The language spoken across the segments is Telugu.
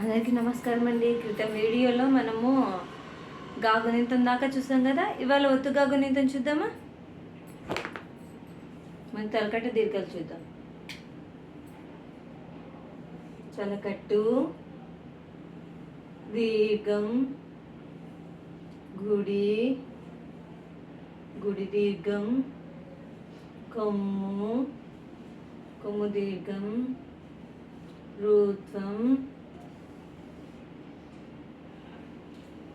అందరికీ నమస్కారం అండి క్రితం వీడియోలో మనము గాగునింతం దాకా చూసాం కదా ఇవాళ ఒత్తు గాగునింతం చూద్దామా? మన తలకట్ట దీర్ఘాలు చూద్దాం. చలకట్టు దీర్ఘం గుడి గుడి దీర్ఘం కొమ్ము కొమ్ము దీర్ఘం రుత్వం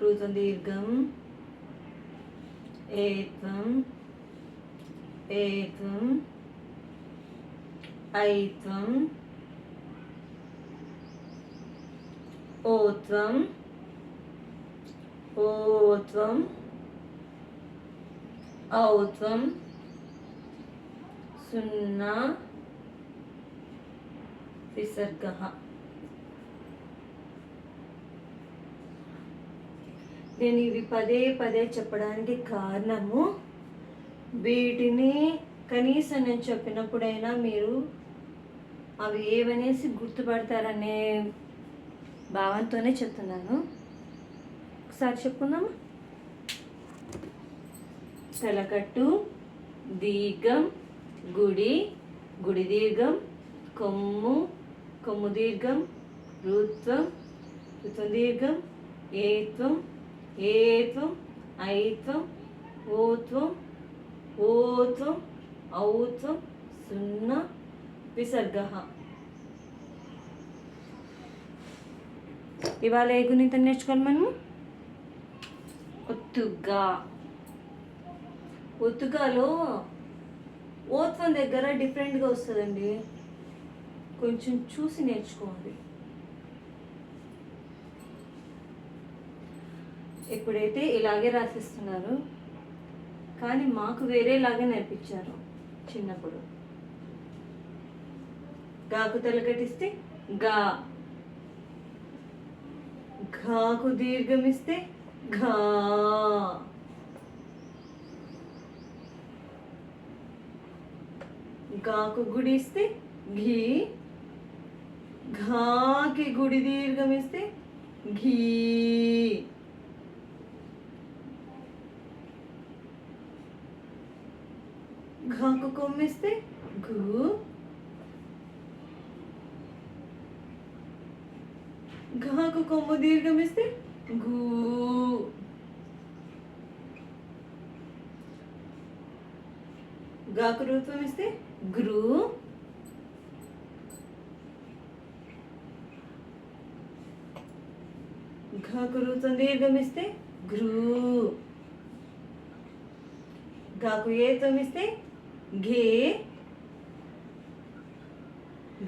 రుత్వం దీర్ఘం ఏత్వం ఏత్వం ఐత్వం ఓత్వం ఓత్వం ఔత్వం సున్నా విసర్గ నేను ఇవి పదే పదే చెప్పడానికి కారణము వీటిని కనీసం నేను చెప్పినప్పుడైనా మీరు అవి ఏవనేసి గుర్తుపడతారనే భావంతోనే చెప్తున్నాను. ఒకసారి చెప్పుకుందామా? తలకట్టు దీర్ఘం గుడి గుడి దీర్ఘం కొమ్ము కొమ్ము దీర్ఘం రుత్వం రుత్వం దీర్ఘం ఏత్వం ఏత్వం ఐత్వం ఓత్వం ఓత్వం ఔత్వం సున్నా విసర్గ. ఇవాళ ఏ గుణితం నేర్చుకోవాలి మనము? ఒత్తుగా. ఒత్తుగాలో ఓత్వం దగ్గర డిఫరెంట్గా వస్తుందండి. కొంచెం చూసి నేర్చుకోవాలి. ఇప్పుడైతే ఇలాగే రాసిస్తున్నారు కానీ మాకు వేరేలాగే నేర్పించారు చిన్నప్పుడు. గాకు తలకటిస్తే గా ఘాకు దీర్ఘమిస్తే ఘా. గాకు గుడి ఇస్తే ఘీ ఘాకి గుడి దీర్ఘమిస్తే ఘీ. ఘాకు కొమ్మిస్తే ఘూ ఘాకు కొమ్ము దీర్ఘమిస్తే ఘూ గాకు రూపం ఇస్తే గ్రూ ఘాకు రూపం దీర్ఘం ఇస్తే గ్రూ గాకు ఏతం ఇస్తే ఘే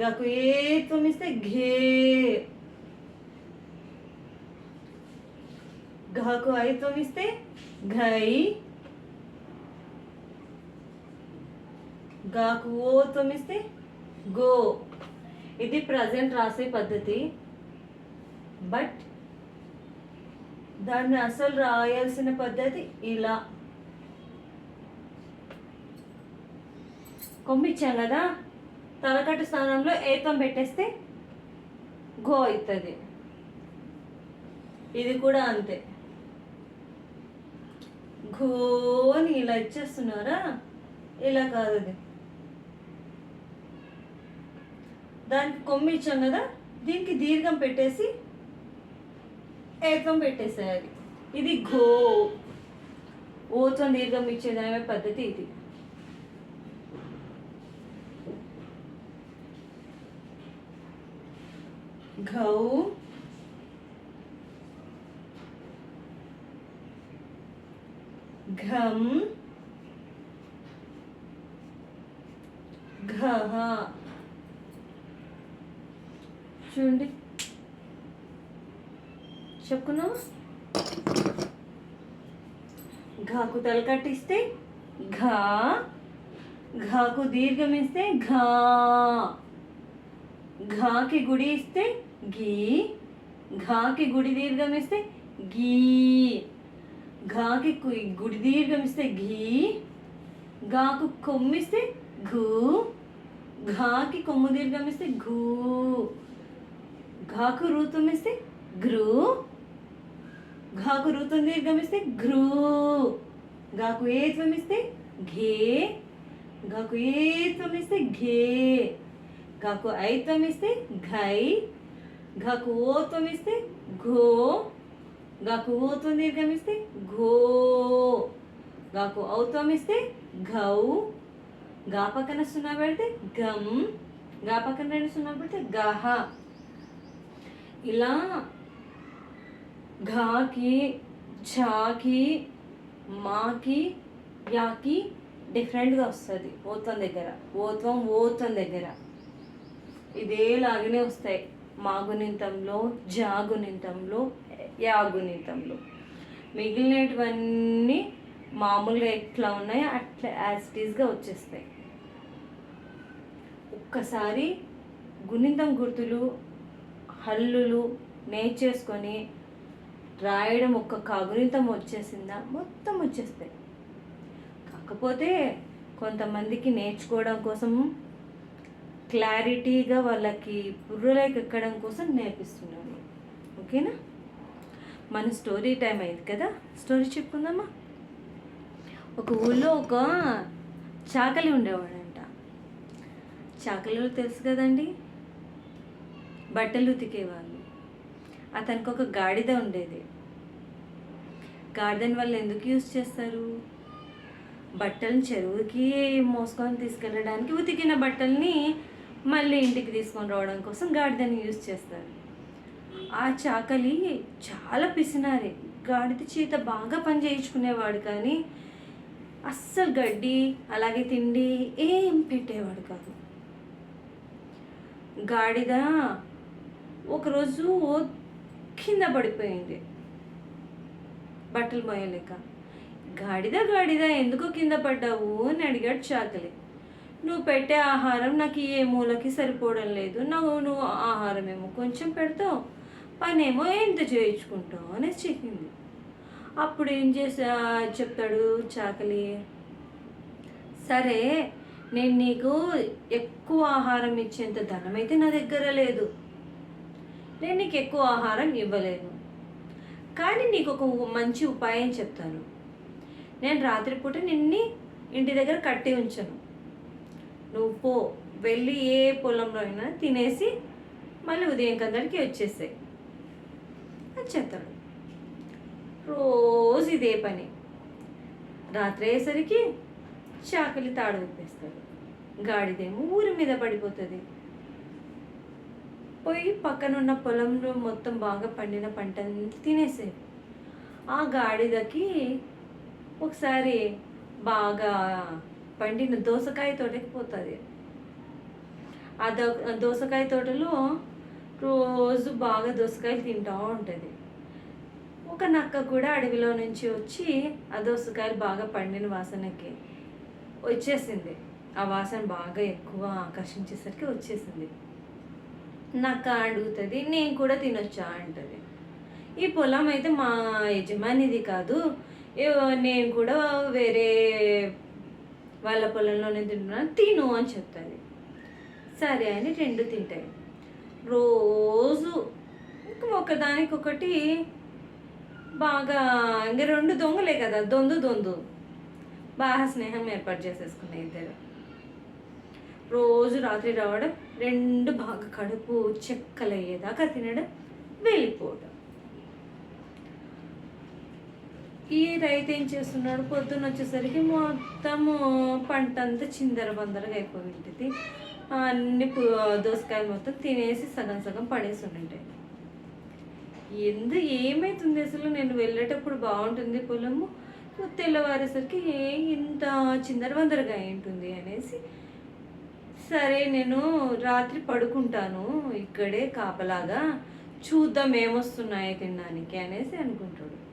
గాకు ఏతం ఇస్తే ఘే ఘాకు ఐతం ఇస్తే ఘై గాకు ఓ తొమ్మిస్తే గో ఇది ప్రజెంట్ రాసే పద్ధతి బట్ దాన్ని అసలు రాయాల్సిన పద్ధతి ఇలా కొమ్మిచ్చాం కదా తలకట్టు స్థానంలో ఏతం పెట్టేస్తే గో అవుతుంది. ఇది కూడా అంతే. ఘోని ఇలా ఇచ్చేస్తున్నారా? ఇలా కాదు అది దానికి కొమ్మి ఇచ్చాం కదా దీనికి దీర్ఘం పెట్టేసి ఏకం పెట్టేసేయాలి. ఇది ఘో. ఓతో దీర్ఘం ఇచ్చేదనే పద్ధతి ఇది. ఘౌ ఘం ఘ చూడండి. చెప్పుకున్నావా? ఘాకు తలకట్టిస్తే ఘా ఘాకు దీర్ఘం ఇస్తే ఘా ఘాకి గుడి ఇస్తే ఘీ ఘాకి గుడి దీర్ఘం ఇస్తే గీ ఘాకి కు- గుడి దీర్ఘం ఇస్తే ఘీ గాకు కొమ్మిస్తే ఘూ ఘాకి కొమ్ము దీర్ఘం ఇస్తే ఘూ ఘా ఘాకు రూతం ఇస్తే గ్రూ ఘాకు రూతం దీర్ఘమిస్తే గ్రూ గాకు ఏత్వం ఇస్తే ఘే గాకు ఏత్వం ఇస్తే ఘే గాకు ఐత్వం ఇస్తే ఘై ఘకు ఓత్వం ఇస్తే ఘో గాకు ఓత్వం దీర్ఘమిస్తే ఘో గాకు ఔత్వం ఇస్తే ఘౌ గా పక్కన సున్నా పెడితే గమ్గా పక్కన రెండు సున్నా పెడితే గహ. ఇలా ఘాకి ఝాకి మాకి యాకి డిఫరెంట్గా వస్తుంది ఓత్వం దగ్గర ఓత్వం ఓత్వం దగ్గర. ఇదేలాగానే వస్తాయి. మాగునింతంలో జాగునింతంలో యాగునింతంలో. మిగిలినటువన్నీ మామూలుగా ఎట్లా ఉన్నాయో అట్లా యాజ్ వచ్చేస్తాయి. ఒక్కసారి గుణింతం గుర్తులు హల్లులు నేర్చేసుకొని రాయడం ఒక్క కాగుణితం వచ్చేసిందా? మొత్తం వచ్చేస్తాయి. కాకపోతే కొంతమందికి నేర్చుకోవడం కోసం క్లారిటీగా వాళ్ళకి బుర్రలోకి ఎక్కడం కోసం నేర్పిస్తున్నాను ఓకేనా? మన స్టోరీ టైం అయింది కదా? స్టోరీ చెప్పుకుందామా? ఒక ఊళ్ళో ఒక చాకలి ఉండేవాడంట. చాకలిలో తెలుసు కదండి? బట్టలు ఉతికేవాళ్ళు. అతనికి ఒక గాడిద ఉండేది. గాడిదని వాళ్ళు ఎందుకు యూజ్ చేస్తారు? బట్టలను చెరువుకి మోసుకొని తీసుకెళ్ళడానికి ఉతికిన బట్టల్ని మళ్ళీ ఇంటికి తీసుకొని రావడం కోసం గాడిదని యూజ్ చేస్తారు. ఆ చాకలి చాలా పిసినారి. గాడిద చేత బాగా పని చేయించుకునేవాడు కానీ అస్సలు గడ్డి అలాగే తిండి ఏం పెట్టేవాడు కాదు. గాడిద ఒకరోజు కింద పడిపోయింది. బట్టలు మోయలేక. గాడిద గాడిద ఎందుకు కింద పడ్డావు? అని అడిగాడు చాకలి. నువ్వు పెట్టే ఆహారం నాకు ఏ మూలకి సరిపోవడం లేదు. నువ్వు నువ్వు ఆహారం ఏమో కొంచెం పెడతావు. పనేమో ఎంత చేయించుకుంటావు అనేసి చెప్పింది. అప్పుడు ఏం చేసా చెప్తాడు చాకలి. సరే నేను నీకు ఎక్కువ ఆహారం ఇచ్చేంత ధనం అయితే నా దగ్గర లేదు. నేను నీకు ఎక్కువ ఆహారం ఇవ్వలేను. కానీ నీకు ఒక మంచి ఉపాయం చెప్తాను. నేను రాత్రిపూట నిన్ని ఇంటి దగ్గర కట్టి ఉంచను. నువ్వు పో. వెళ్ళి ఏ పొలంలో అయినా తినేసి మళ్ళీ ఉదయం కందరికి వచ్చేసాయి. అని చెప్తాడు. రోజు ఇదే పని. రాత్రి అయ్యేసరికి చాకలి తాడు విప్పేస్తాడు. గాడిదేమో ఊరి మీద పడిపోతుంది. పోయి పక్కనున్న పొలంలో మొత్తం బాగా పండిన పంట తినేసేది ఆ గాడిదకి ఒకసారి బాగా పండిన దోసకాయ తోటకి పోతుంది. ఆ దో దోసకాయ తోటలో రోజు బాగా దోసకాయలు తింటూ ఉంటుంది. ఒక నక్క కూడా అడవిలో నుంచి వచ్చి ఆ దోసకాయలు బాగా పండిన వాసనకి వచ్చేసింది. ఆ వాసన బాగా ఎక్కువ ఆకర్షించేసరికి వచ్చేసింది. నక్క అడుగుతుంది నేను కూడా తినొచ్చా? అంటది. ఈ పొలం అయితే మా యజమానిది కాదు. నేను కూడా వేరే వాళ్ళ పొలంలోనే తింటున్నాను తిను అని చెప్తుంది. సరే అని రెండు తింటాయి. రోజు ఇంక ఒకదానికొకటి బాగా ఇంక రెండు దొంగలే కదా దొందు దొందు. బాగా స్నేహం ఏర్పాటు చేసేసుకున్నాయి ఇద్దరు. రోజు రాత్రి రావడం రెండు బాగా కడుపు చెక్కలయ్యేదాకా తినడం వెళ్ళిపోవడం. ఈ రైతు ఏం చేస్తున్నాడు? పొద్దున్న వచ్చేసరికి మొత్తము పంట అంతా చిందర బందరగా అయిపోయి ఉంటుంది అన్ని దోసకాయలు మొత్తం తినేసి సగం సగం పడేసి ఉంటుంటాయి ఎందు ఏమైతుంది అసలు? నేను వెళ్ళేటప్పుడు బాగుంటుంది పొలము. తెల్లవారేసరికి ఏ ఇంత చిందర వందరగా ఉంటుంది అనేసి. సరే నేను రాత్రి పడుకుంటాను. ఇక్కడే కాపలాగా చూద్దాం ఏమొస్తున్నాయో తినడానికి అనేసి అనుకుంటాడు.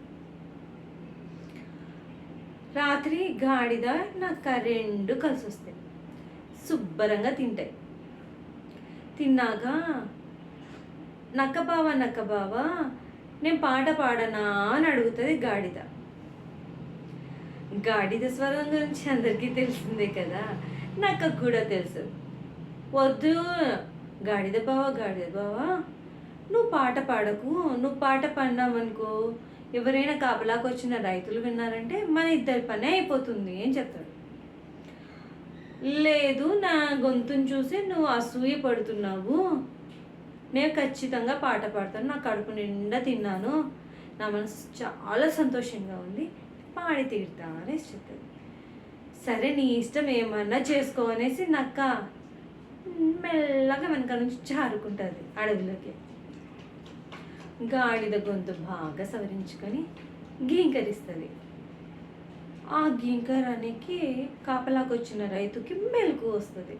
రాత్రి గాడిద నక్క రెండు కలిసి వస్తాయి శుభ్రంగా తింటాయి. తిన్నాక నక్క బావ నక్క బావ నేను పాట పాడనా అని అడుగుతుంది గాడిద. గాడిద స్వరం గురించి అందరికీ తెలిసిందే కదా నక్కకు కూడా తెలుసు. వద్దు గాడిద బావ గాడిద బావ నువ్వు పాట పాడకు నువ్వు పాట పాడినావనుకో ఎవరైనా కాపలాకు వచ్చిన రైతులు విన్నారంటే మన ఇద్దరి పనే అయిపోతుంది అని చెప్తాడు. లేదు నా గొంతుని చూసి నువ్వు అసూయ పడుతున్నావు. నేను ఖచ్చితంగా పాట పాడతాను నా కడుపు నిండా తిన్నాను. నా మనసు చాలా సంతోషంగా ఉంది. పాడి తీరుతా అనేసి చెప్తాడు. సరే నీ ఇష్టం ఏమన్నా చేసుకో అనేసి నక్క మెల్లగా వెనక నుంచి జారుకుంటుంది అడవిలోకి. గాడిద గొంతు బాగా సవరించుకొని గీంకరిస్తుంది ఆ గీంకరానికి కాపలాకొచ్చిన రైతుకి మెలకు వస్తుంది.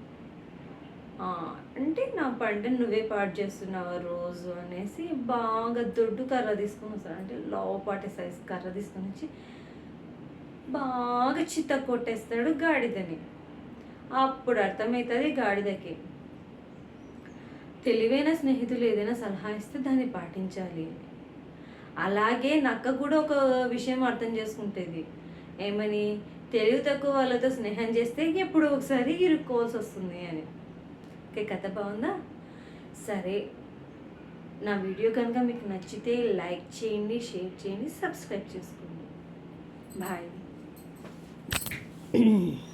అంటే నా పంటను నువ్వే పాడు చేస్తున్నావు రోజు అనేసి బాగా దొడ్డు కర్ర తీసుకొని వస్తాడు అంటే లోపాటి సైజ్ కర్ర తీసుకొని వచ్చి బాగా చిత్త కొట్టేస్తాడు గాడిదని. అప్పుడు అర్థమవుతుంది గాడిదకి తెలివైన స్నేహితులు ఏదైనా సలహా ఇస్తే దాన్ని పాటించాలి. అలాగే నక్క కూడా ఒక విషయం అర్థం చేసుకుంటుంది. ఏమని? తెలివి తక్కువ వాళ్ళతో స్నేహం చేస్తే ఎప్పుడు ఒకసారి ఇరుక్కోవాల్సి వస్తుంది అని. ఓకే కథ బాగుందా? సరే. నా వీడియో కనుక మీకు నచ్చితే లైక్ చేయండి షేర్ చేయండి సబ్స్క్రైబ్ చేసుకోండి. బాయ్.